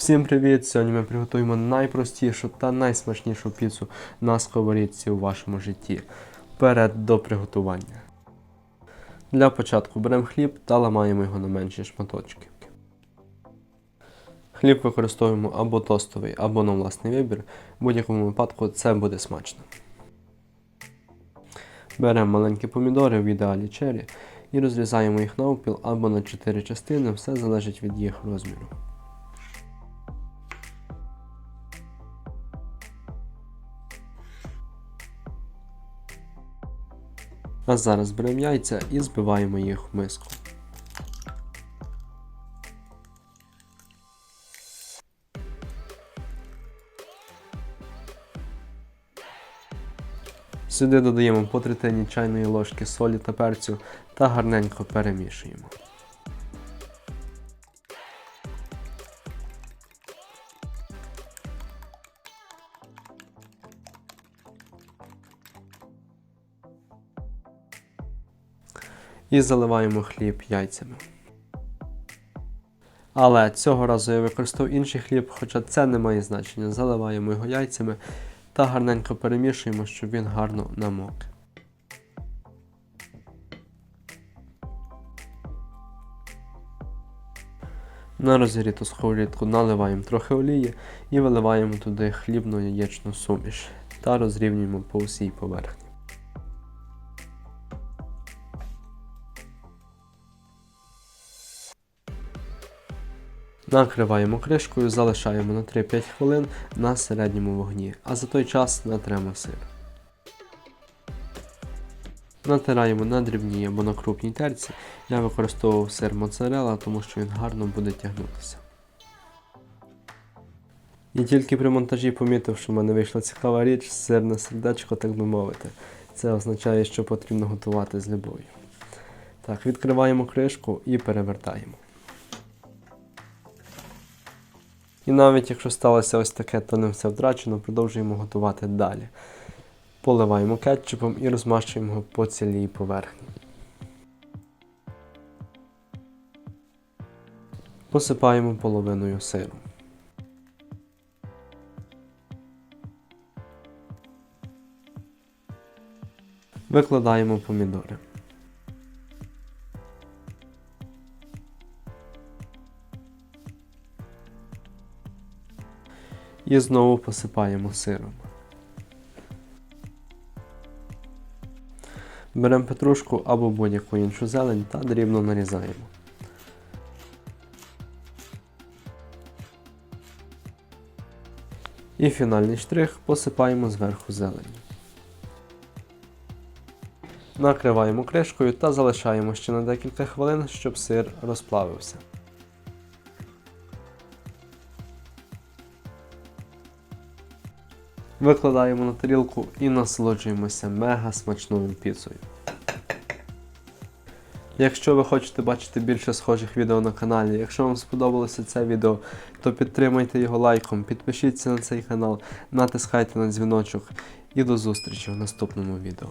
Всім привіт! Сьогодні ми приготуємо найпростішу та найсмачнішу піцу на сковорідці у вашому житті. Вперед до приготування. Для початку беремо хліб та ламаємо його на менші шматочки. Хліб використовуємо або тостовий, або на власний вибір. В будь-якому випадку це буде смачно. Беремо маленькі помідори в ідеалі чері і розрізаємо їх навпіл або на 4 частини, все залежить від їх розміру. А зараз беремо яйця і збиваємо їх в миску. Сюди додаємо по третині чайної ложки солі та перцю та гарненько перемішуємо. І заливаємо хліб яйцями. Але цього разу я використав інший хліб, хоча це не має значення. Заливаємо його яйцями та гарненько перемішуємо, щоб він гарно намок. На розігріту сковорідку наливаємо трохи олії і виливаємо туди хлібну яєчну суміш та розрівнюємо по всій поверхні. Накриваємо кришкою, залишаємо на 3-5 хвилин на середньому вогні, а за той час натремо сир. Натираємо на дрібній або на крупній терці. Я використовував сир моцарелла, тому що він гарно буде тягнутися. І тільки при монтажі помітив, що в мене вийшла цікава річ, сирне сердечко, так би мовити. Це означає, що потрібно готувати з любов'ю. Так, відкриваємо кришку і перевертаємо. І навіть якщо сталося ось таке, то не все втрачено, продовжуємо готувати далі. Поливаємо кетчупом і розмащуємо його по цілій поверхні. Посипаємо половиною сиру. Викладаємо помідори. І знову посипаємо сиром. Беремо петрушку або будь-яку іншу зелень та дрібно нарізаємо. І фінальний штрих посипаємо зверху зелені. Накриваємо кришкою та залишаємо ще на декілька хвилин, щоб сир розплавився. Викладаємо на тарілку і насолоджуємося мега смачною піцею. Якщо ви хочете бачити більше схожих відео на каналі, якщо вам сподобалося це відео, то підтримайте його лайком, підпишіться на цей канал, натискайте на дзвіночок і до зустрічі в наступному відео.